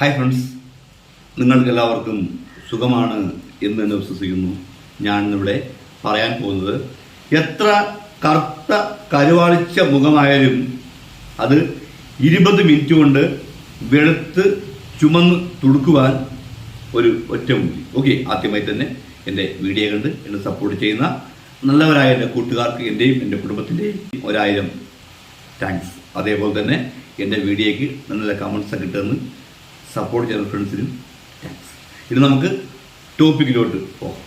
Hi friends നിങ്ങൾക്ക് എല്ലാവർക്കും സുഖമാണ് എന്ന് തന്നെ വിശ്വസിക്കുന്നു. ഞാൻ ഇന്നിവിടെ പറയാൻ പോകുന്നത് എത്ര കറുത്ത കരുവാളിച്ച മുഖമായാലും അത് ഇരുപത് മിനിറ്റ് കൊണ്ട് വെളുത്ത് ചുമന്ന് തുടുക്കുവാൻ ഒരു ഒറ്റമുണ്ടി ഓക്കെ ആദ്യമായി തന്നെ എന്റെ വീഡിയോ കണ്ട് എന്നെ സപ്പോർട്ട് ചെയ്യുന്ന നല്ലവരായ എന്റെ കൂട്ടുകാർക്ക് എന്റെയും എന്റെ കുടുംബത്തിന്റെയും ഒരായിരം താങ്ക്സ് അതേപോലെ തന്നെ എന്റെ വീഡിയോയ്ക്ക് നല്ല കമൻസ് കിട്ടുമെന്ന് സപ്പോർട്ട് ചെയ്യുന്ന ഫ്രണ്ട്സിനും താങ്ക്സ് ഇനി നമുക്ക് ടോപ്പിക്കിലോട്ട് പോകാം.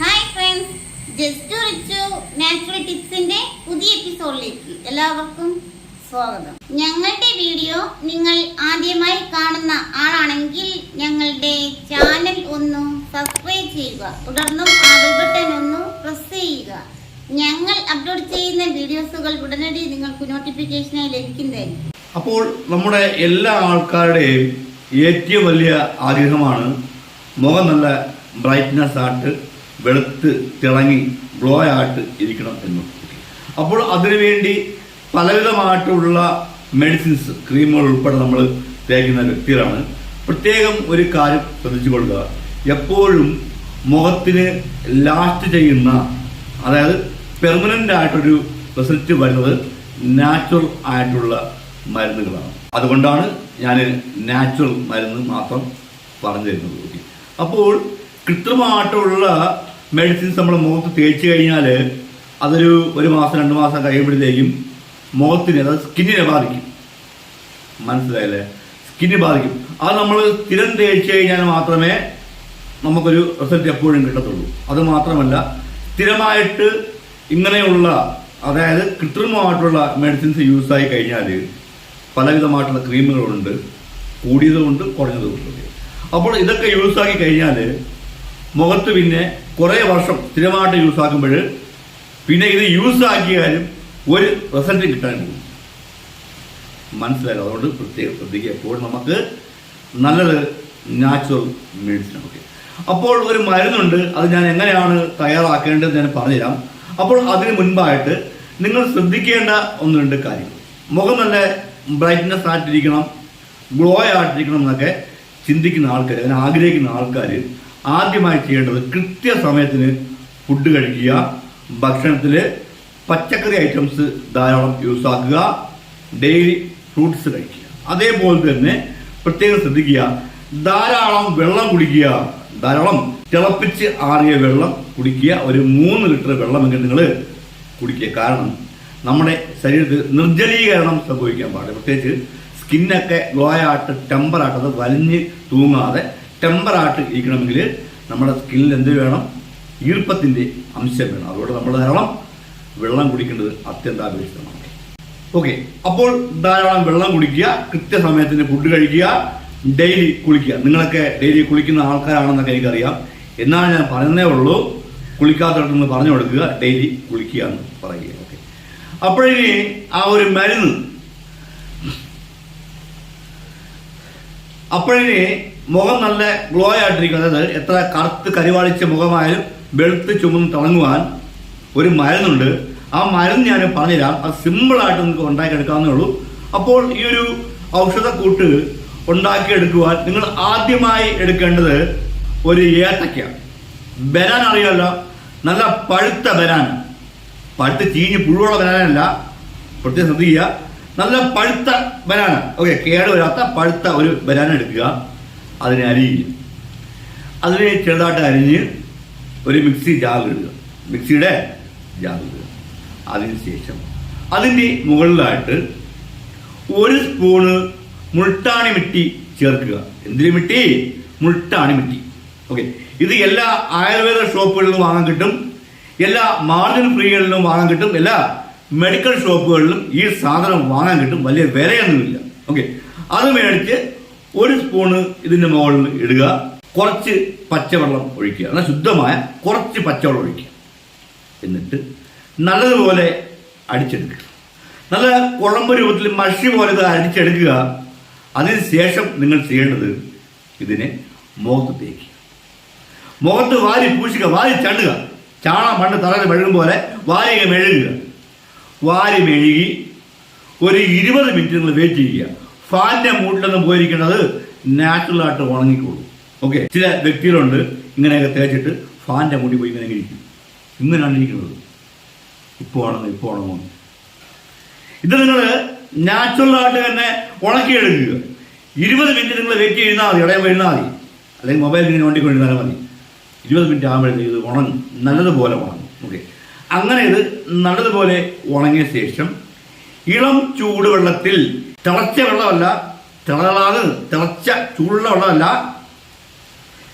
Hi friends just Richu natural ടിപ്സിന്റെ പുതിയ എപ്പിസോഡിലേക്ക് എല്ലാവർക്കും സ്വാഗതം. ഞങ്ങളുടെ വീഡിയോ നിങ്ങൾ ആദ്യമായി കാണുന്ന ആളാണെങ്കിൽ ഞങ്ങളുടെ ചാനൽ ഒന്ന് സബ്സ്ക്രൈബ് ചെയ്യുക. തുടർന്നും ആ ബട്ടൺ ഒന്ന് പ്രസ് ചെയ്യുക. ഞങ്ങൾ അപ്ലോഡ് ചെയ്യുന്ന വീഡിയോസുകൾ ഉടനടി നിങ്ങൾക്ക് നോട്ടിഫിക്കേഷനായി ലഭിക്കുന്നതായിരിക്കും. അപ്പോൾ നമ്മുടെ എല്ലാ ആൾക്കാരുടെയും ഏറ്റവും വലിയ ആഗ്രഹമാണ് മുഖം നല്ല ബ്രൈറ്റ്നസ് ആയിട്ട് വെളുത്ത് തിളങ്ങി ഗ്ലോ ആയിട്ട് ഇരിക്കണം എന്ന്. അപ്പോൾ അതിനുവേണ്ടി പലവിധമായിട്ടുള്ള മെഡിസിൻസ് ക്രീമുകൾ ഉൾപ്പെടെ നമ്മൾ തേക്കുന്ന വ്യക്തികളാണ്. പ്രത്യേകം ഒരു കാര്യം ശ്രദ്ധിച്ചു കൊള്ളുക. എപ്പോഴും മുഖത്തിന് ലാസ്റ്റ് ചെയ്യുന്ന അതായത് പെർമനന്റ് ആയിട്ടൊരു റിസൾട്ട് വരുന്നത് നാച്ചുറൽ ആയിട്ടുള്ള മരുന്നുകളാണ്. അതുകൊണ്ടാണ് ഞാൻ നാച്ചുറൽ മരുന്ന് മാത്രം പറഞ്ഞു തരുന്നത് ഓക്കെ അപ്പോൾ കൃത്രിമമായിട്ടുള്ള മെഡിസിൻസ് നമ്മൾ മുഖത്ത് തേച്ച് കഴിഞ്ഞാൽ അതൊരു ഒരു മാസം രണ്ട് മാസം കഴിയുമ്പോഴത്തേക്കും മുഖത്തിന് അതായത് സ്കിന്നിനെ ബാധിക്കും. മനസ്സിലായല്ലേ? സ്കിന്നിനെ ബാധിക്കും. അത് നമ്മൾ സ്ഥിരം തേച്ച് കഴിഞ്ഞാൽ മാത്രമേ നമുക്കൊരു റിസൾട്ട് എപ്പോഴും കിട്ടത്തുള്ളൂ. അത് മാത്രമല്ല സ്ഥിരമായിട്ട് ഇങ്ങനെയുള്ള അതായത് കൃത്രിമമായിട്ടുള്ള മെഡിസിൻസ് യൂസ് ആയി കഴിഞ്ഞാൽ പലവിധമായിട്ടുള്ള ക്രീമുകളുണ്ട് കൂടിയതുകൊണ്ട് കുറഞ്ഞതുകൊണ്ട് അപ്പോൾ ഇതൊക്കെ യൂസാക്കി കഴിഞ്ഞാൽ മുഖത്ത് പിന്നെ കുറേ വർഷം സ്ഥിരമായിട്ട് യൂസാക്കുമ്പോൾ പിന്നെ ഇത് യൂസാക്കിയാലും ഒരു റിസൾട്ട് കിട്ടാൻ പോകും. മനസ്സിലായാലും അതുകൊണ്ട് പ്രത്യേകം ശ്രദ്ധിക്കുക. എപ്പോഴും നമുക്ക് നല്ലത് നാച്ചുറൽ മെഡിസിൻ ഒക്കെ അപ്പോൾ ഒരു മരുന്നുണ്ട് അത് ഞാൻ എങ്ങനെയാണ് തയ്യാറാക്കേണ്ടത് ഞാൻ പറഞ്ഞുതരാം. അപ്പോൾ അതിന് മുൻപായിട്ട് നിങ്ങൾ ശ്രദ്ധിക്കേണ്ട ഒന്ന് രണ്ട് കാര്യങ്ങൾ. മുഖം നല്ല ബ്രൈറ്റ്നസ് ആയിട്ടിരിക്കണം ഗ്ലോ ആയിട്ടിരിക്കണം എന്നൊക്കെ ചിന്തിക്കുന്ന ആൾക്കാർ അതിനെ ആഗ്രഹിക്കുന്ന ആൾക്കാർ ആദ്യമായി ചെയ്യേണ്ടത് കൃത്യസമയത്തിന് ഫുഡ് കഴിക്കുക ഭക്ഷണത്തിൽ പച്ചക്കറി ഐറ്റംസ് ധാരാളം യൂസ് ആക്കുക ഡെയിലി ഫ്രൂട്ട്സ് കഴിക്കുക. അതേപോലെ തന്നെ പ്രത്യേകം ശ്രദ്ധിക്കുക ധാരാളം വെള്ളം കുടിക്കുക ധാരാളം തിളപ്പിച്ച് ആറിയ വെള്ളം കുടിക്കുക ഒരു മൂന്ന് ലിറ്റർ വെള്ളമെങ്കിൽ നിങ്ങൾ കുടിക്കുക. കാരണം നമ്മുടെ ശരീരത്തിൽ നിർജലീകരണം സംഭവിക്കാൻ പാടില്ല. പ്രത്യേകിച്ച് സ്കിന്നൊക്കെ ഗ്ലോയായിട്ട് ടെമ്പറായിട്ട് അത് വലിഞ്ഞ് തൂങ്ങാതെ ടെമ്പറായിട്ട് ഇരിക്കണമെങ്കിൽ നമ്മുടെ സ്കിന്നിൽ എന്ത് വേണം? ഈർപ്പത്തിന്റെ അംശം വേണം. അതുകൊണ്ട് നമ്മൾ ധാരാളം വെള്ളം കുടിക്കേണ്ടത് അത്യന്താപേക്ഷിതമാണ്. ഓക്കെ. അപ്പോൾ ധാരാളം വെള്ളം കുടിക്കുക കൃത്യസമയത്തിന് ഫുഡ് കഴിക്കുക ഡെയിലി കുളിക്കുക. നിങ്ങളൊക്കെ ഡെയിലി കുളിക്കുന്ന ആൾക്കാരാണെന്നൊക്കെ എനിക്കറിയാം. എന്നാണ് ഞാൻ പറയുന്നേ ഉള്ളൂ കുളിക്കാത്തടത്തുനിന്ന് പറഞ്ഞു കൊടുക്കുക ഡെയിലി കുളിക്കുക എന്ന് പറയുക. ഓക്കെ. അപ്പോഴിനി ആ ഒരു മരുന്ന്. അപ്പോഴിനി മുഖം നല്ല ഗ്ലോ ആയിട്ടിരിക്കും അതായത് എത്ര കറുത്ത് കരിവാളിച്ച മുഖമായാലും വെളുത്ത് ചുമന്ന് തിളങ്ങുവാൻ ഒരു മരുന്നുണ്ട്. ആ മരുന്ന് ഞാൻ പറഞ്ഞുതരാം. അത് സിമ്പിളായിട്ട് നിങ്ങൾക്ക് ഉണ്ടാക്കിയെടുക്കാവുന്നേ ഉള്ളൂ. അപ്പോൾ ഈ ഒരു ഔഷധക്കൂട്ട് ഉണ്ടാക്കിയെടുക്കുവാൻ നിങ്ങൾ ആദ്യമായി എടുക്കേണ്ടത് ഒരു ഏത്തയ്ക്ക. ബനാൻ അറിയാമല്ലോ നല്ല പഴുത്ത ബനാൻ. പഴുത്ത് ചീഞ്ഞ് പുഴുവുള്ള ബനാനല്ല പ്രത്യേകം ശ്രദ്ധിക്കുക. നല്ല പഴുത്ത ബനാന. ഓക്കെ കേട് വരാത്ത പഴുത്ത ഒരു ബനാന എടുക്കുക. അതിനെ അരിയുക അതിനെ ചെറുതായിട്ട് അരിഞ്ഞ് ഒരു മിക്സി ജാഗ് ഇടുക. മിക്സിയുടെ ജാഗ് ഇടുക. അതിന് ശേഷം അതിന്റെ മുകളിലായിട്ട് ഒരു സ്പൂണ് മുൾട്ടാണി മിട്ടി ചേർക്കുക. എന്തിനു മിട്ടി? മുൾട്ടാണി മിട്ടി. ഓക്കെ ഇത് എല്ലാ ആയുർവേദ ഷോപ്പുകളിലും വാങ്ങാൻ കിട്ടും. എല്ലാ മാർജിൻ ഫ്രീകളിലും വാങ്ങാൻ കിട്ടും. എല്ലാ മെഡിക്കൽ ഷോപ്പുകളിലും ഈ സാധനം വാങ്ങാൻ കിട്ടും. വലിയ വിലയൊന്നുമില്ല. ഓക്കെ അത് മേടിച്ച് ഒരു സ്പൂണ് ഇതിന്റെ മുകളിൽ ഇടുക. കുറച്ച് പച്ചവെള്ളം ഒഴിക്കുക. എന്നാൽ ശുദ്ധമായ കുറച്ച് പച്ചവെള്ളം ഒഴിക്കുക. എന്നിട്ട് നല്ലതുപോലെ അടിച്ചെടുക്കുക. നല്ല കുഴമ്പ് രൂപത്തിൽ മഷി പോലെ അടിച്ചെടുക്കുക. അതിനുശേഷം നിങ്ങൾ ചെയ്യേണ്ടത് ഇതിനെ മുഖത്ത് തേക്കുക. മുഖത്ത് വാരി പൂശുക. വാരി ചണ്ടുക ചാണകം മണ്ണ് തറയിൽ മെഴുകും പോലെ വാരിക മെഴുകുക. വാരി മെഴുകി ഒരു ഇരുപത് മിനിറ്റ് നിങ്ങൾ വെയിറ്റ് ചെയ്യുക. ഫാനിന്റെ മൂട്ടിലൊന്നും പോയിരിക്കുന്നത് നാച്ചുറലായിട്ട് ഉണങ്ങിക്കോളും. ഓക്കെ ചില വ്യക്തികളുണ്ട് ഇങ്ങനെയൊക്കെ തേച്ചിട്ട് ഫാന്റെ മുടി പോയി ഇങ്ങനെ ഇരിക്കും. ഇങ്ങനെയാണ് ഇരിക്കുന്നത്. ഇപ്പോൾ ഉണങ്ങും ഇപ്പോൾ ഉണങ്ങുന്നു ഇത് നിങ്ങൾ നാച്ചുറലായിട്ട് തന്നെ ഉണക്കിയെടുക്കുക. ഇരുപത് മിനിറ്റ് നിങ്ങൾ വെയിറ്റ് ചെയ്യുന്നാൽ മതി ഇടയം വരുന്നാൽ മതി. അല്ലെങ്കിൽ മൊബൈൽ ഇങ്ങനെ വണ്ടിക്കൊണ്ടിരുന്നാലും മതി. ഇരുപത് മിനിറ്റ് ആകുമ്പോഴത്തേക്ക് ഇത് ഉണങ്ങും നല്ലതുപോലെ ഉണങ്ങും. ഓക്കെ അങ്ങനെ ഇത് നല്ലതുപോലെ ഉണങ്ങിയ ശേഷം ഇളം ചൂടുവെള്ളത്തിൽ തിളച്ച വെള്ളമല്ല തിളകളാണ് തിളച്ച ചൂടുള്ള വെള്ളമല്ല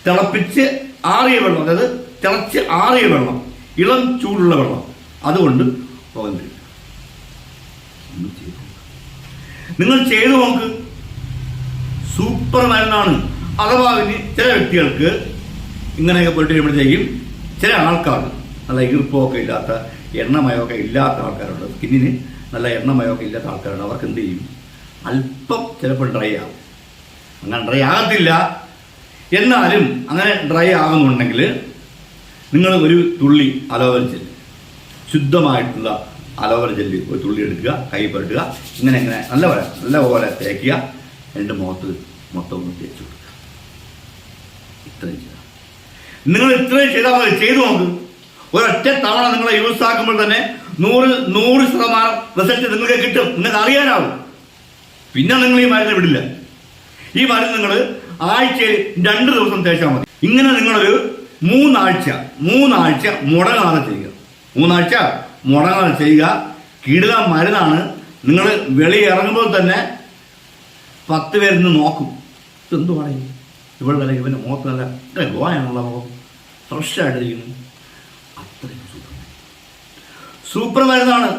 തിളപ്പിച്ച് ആറിയ വെള്ളം അതായത് തിളച്ച് ആറിയ വെള്ളം ഇളം ചൂടുള്ള വെള്ളം. അതുകൊണ്ട്. നിങ്ങൾ ചെയ്തു നോക്ക്. സൂപ്പർ മരുന്നാണ് അഥവാ ചില വ്യക്തികൾക്ക് ഇങ്ങനെയൊക്കെ പോയിട്ട് കഴിയുമ്പോഴത്തേക്കും ചില ആൾക്കാർ നല്ല ഈർപ്പമൊക്കെ ഇല്ലാത്ത എണ്ണമയമൊക്കെ ഇല്ലാത്ത ആൾക്കാരുണ്ട്. സ്കിന്നിന് നല്ല എണ്ണമയമൊക്കെ ഇല്ലാത്ത ആൾക്കാരുണ്ട്. അവർക്ക് എന്ത് ചെയ്യും? അല്പം ചിലപ്പോൾ ഡ്രൈ ആകും അങ്ങനെ ഡ്രൈ ആകത്തില്ല. എന്നാലും അങ്ങനെ ഡ്രൈ ആകുന്നുണ്ടെങ്കിൽ നിങ്ങൾ ഒരു തുള്ളി അലോവര ജെല്ല് ശുദ്ധമായിട്ടുള്ള അലോവര ജെല്ല് ഒരു തുള്ളി എടുക്കുക കൈ പുരട്ടുക ഇങ്ങനെ ഇങ്ങനെ നല്ല പോലെ നല്ല പോലെ തേക്കുക. രണ്ട് മുഖത്ത് മൊത്തം ഒന്ന് തേച്ച് കൊടുക്കുക. ഇത്രയും നിങ്ങൾ ഇത്രയും ചെയ്താൽ മതി ചെയ്തു നോക്ക്. ഒരൊറ്റ തവണ നിങ്ങളെ യൂസ് ആക്കുമ്പോൾ തന്നെ നൂറ് നൂറ് ശതമാനം റിസൾട്ട് നിങ്ങൾക്ക് കിട്ടും. നിങ്ങൾക്ക് അറിയാനാവും. പിന്നെ നിങ്ങൾ ഈ മരുന്ന് വിടില്ല. ഈ മരുന്ന് നിങ്ങൾ ആഴ്ചയിൽ രണ്ട് ദിവസം തേച്ചാൽ മതി. ഇങ്ങനെ നിങ്ങളൊരു മൂന്നാഴ്ച മൂന്നാഴ്ച മുടങ്ങാതെ ചെയ്യുക. മൂന്നാഴ്ച മുടങ്ങാതെ ചെയ്യുക. കിടുക മരുന്നാണ്. നിങ്ങൾ വെളി ഇറങ്ങുമ്പോൾ തന്നെ പത്ത് പേരിന്ന് നോക്കും. ഇതെന്തുവാണ് പറയും ഇവളുടെ ഇവന്റെ മുഖത്ത് നല്ല ഇത്ര ഗോയാണുള്ള മുഖം. ഫ്രഷായിട്ടിരിക്കുന്നു അത്രയും സൂപ്പർ സൂപ്പർ മരുന്നാണ്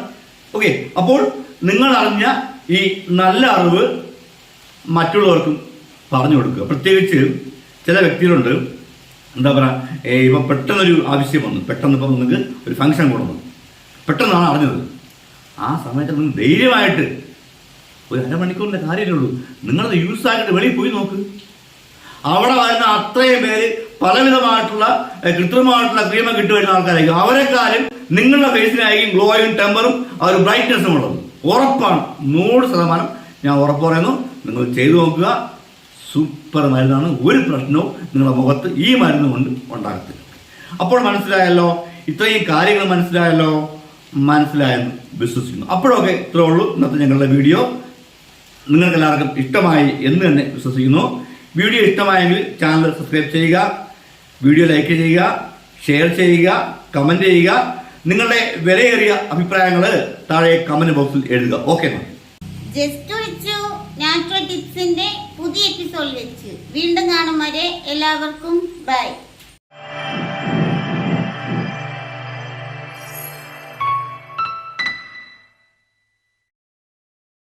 ഓക്കെ അപ്പോൾ നിങ്ങൾ അറിഞ്ഞ ഈ നല്ല അറിവ് മറ്റുള്ളവർക്കും പറഞ്ഞു കൊടുക്കുക. പ്രത്യേകിച്ച് ചില വ്യക്തികളുണ്ട്. എന്താ പറയുക ഇപ്പം പെട്ടെന്നൊരു ആവശ്യം വന്നു. പെട്ടെന്ന് ഇപ്പം നിങ്ങൾക്ക് ഒരു ഫംഗ്ഷൻ കൊടുന്നു പെട്ടെന്നാണ് അറിഞ്ഞത്. ആ സമയത്ത് നിങ്ങൾ ധൈര്യമായിട്ട് ഒരു അരമണിക്കൂറിന്റെ കാര്യമേ ഉള്ളൂ. നിങ്ങളത് യൂസ് ആക്കിയിട്ട് വെളിയിൽ പോയി നോക്ക്. അവിടെ വരുന്ന അത്രയും പേര് പലവിധമായിട്ടുള്ള കൃത്രിമമായിട്ടുള്ള ക്രീമ കിട്ടുവരുന്ന ആൾക്കാരായിരിക്കും. അവരെക്കാളും നിങ്ങളുടെ ഫേസിനായിരിക്കും ഗ്ലോയും ടെമ്പറും ആ ഒരു ബ്രൈറ്റ്നസ്സും ഉള്ളത്. ഉറപ്പാണ്. നൂറ് ശതമാനം ഞാൻ ഉറപ്പ് പറയുന്നു. നിങ്ങൾ ചെയ്തു നോക്കുക. സൂപ്പർ മരുന്നാണ്. ഒരു പ്രശ്നവും നിങ്ങളുടെ മുഖത്ത് ഈ മരുന്ന് കൊണ്ട് ഉണ്ടാകത്തില്ല. അപ്പോൾ മനസ്സിലായല്ലോ? ഇത്രയും കാര്യങ്ങൾ മനസ്സിലായല്ലോ? മനസ്സിലായെന്ന് വിശ്വസിക്കുന്നു. അപ്പോഴൊക്കെ ഇത്രേ ഉള്ളൂ ഇന്നത്തെ ഞങ്ങളുടെ വീഡിയോ. നിങ്ങൾക്ക് എല്ലാവർക്കും ഇഷ്ടമായി എന്ന് തന്നെ വിശ്വസിക്കുന്നു. വീഡിയോ ഇഷ്ടമായെങ്കിൽ ചാനൽ സബ്സ്ക്രൈബ് ചെയ്യുക. വീഡിയോ ലൈക്ക് ചെയ്യുക ഷെയർ ചെയ്യുക കമന്റ് ചെയ്യുക. നിങ്ങളുടെ വിലയേറിയ അഭിപ്രായങ്ങൾ താഴെ കമന്റ് ബോക്സിൽ എഴുതുക. ഓക്കെ ജസ്റ്റ് നാച്ചുറൽ പുതിയ എപ്പിസോഡ് വെച്ച്. വീണ്ടും കാണും വരെ എല്ലാവർക്കും. ബൈ